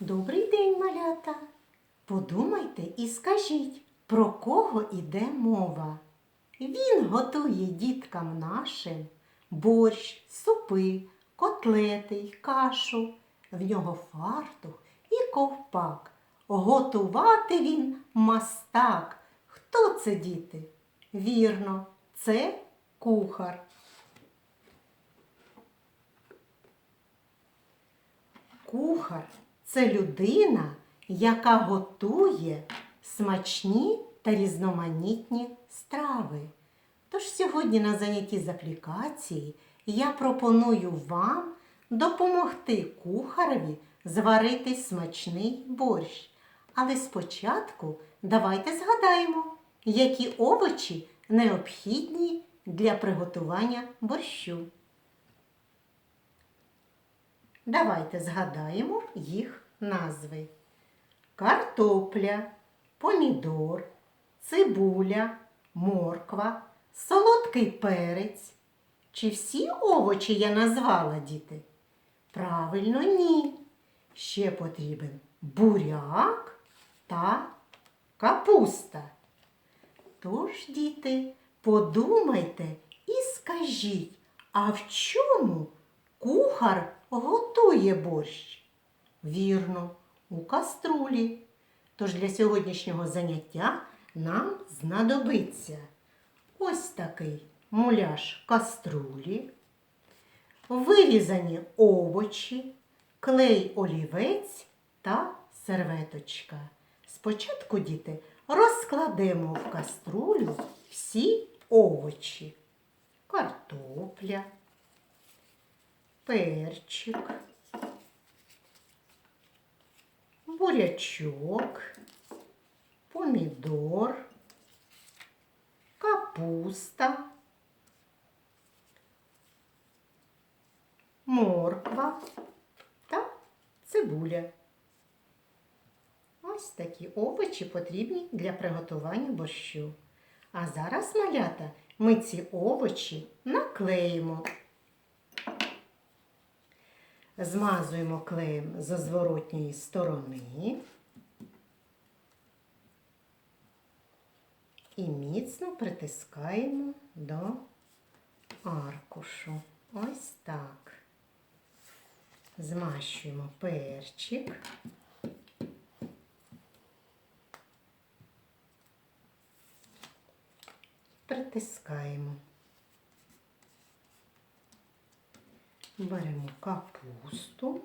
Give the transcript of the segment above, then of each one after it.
Добрий день, малята. Подумайте і скажіть, про кого іде мова. Він готує діткам нашим борщ, супи, котлети й кашу. В нього фартух і ковпак. Готувати він мастак. Хто це, діти? Вірно, це кухар. Кухар це людина, яка готує смачні та різноманітні страви. Тож сьогодні на занятті з аплікації я пропоную вам допомогти кухареві зварити смачний борщ. Але спочатку давайте згадаємо, які овочі необхідні для приготування борщу. Давайте згадаємо їх назви. Картопля, помідор, цибуля, морква, солодкий перець. Чи всі овочі я назвала, діти? Правильно, ні. Ще потрібен буряк та капуста. Тож, діти, подумайте і скажіть, а в чому кухар готує борщ? Вірно, у каструлі. Тож для сьогоднішнього заняття нам знадобиться ось такий муляж каструлі, вирізані овочі, клей олівець та серветочка. Спочатку, діти, розкладемо в каструлю всі овочі. Картопля, перчик, бурячок, помідор, капуста, морква та цибуля. Ось такі овочі потрібні для приготування борщу. А зараз, малята, ми ці овочі наклеїмо. Змазуємо клеєм з зворотньої сторони і міцно притискаємо до аркушу. Ось так. Змащуємо перчик. Притискаємо. Беремо капусту.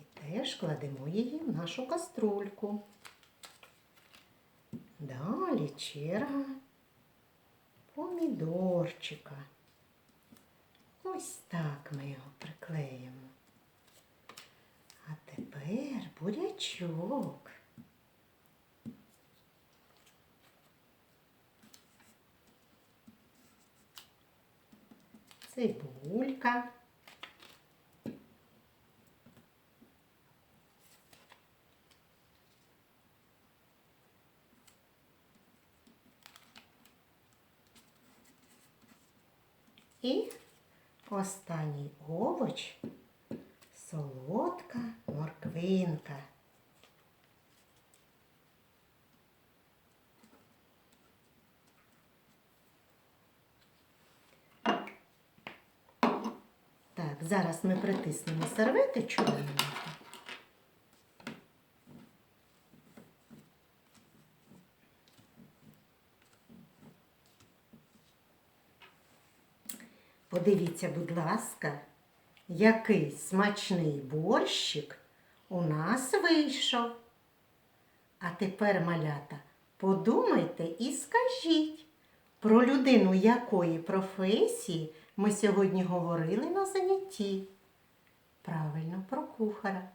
І теж кладемо її в нашу каструльку. Далі черга помідорчика. Ось так ми його приклеїмо. А тепер бурячок. Цибулька. І останній овоч солодка морквинка. Так, зараз ми притиснемо серветочку. Подивіться, будь ласка, який смачний борщик у нас вийшов. А тепер, малята, подумайте і скажіть, про людину якої професії ми сьогодні говорили на занятті. Правильно, про кухара.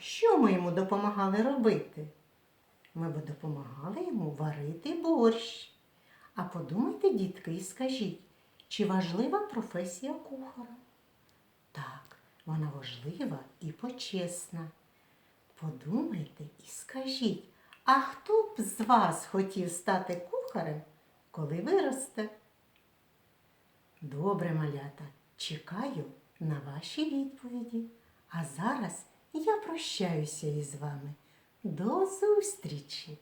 Що ми йому допомагали робити? Ми б допомагали йому варити борщ. А подумайте, дітки, і скажіть, чи важлива професія кухара? Так, вона важлива і почесна. Подумайте і скажіть, а хто б з вас хотів стати кухарем, коли виросте? Добре, малята, Чекаю на ваші відповіді. А зараз я прощаюся із вами. До зустрічі!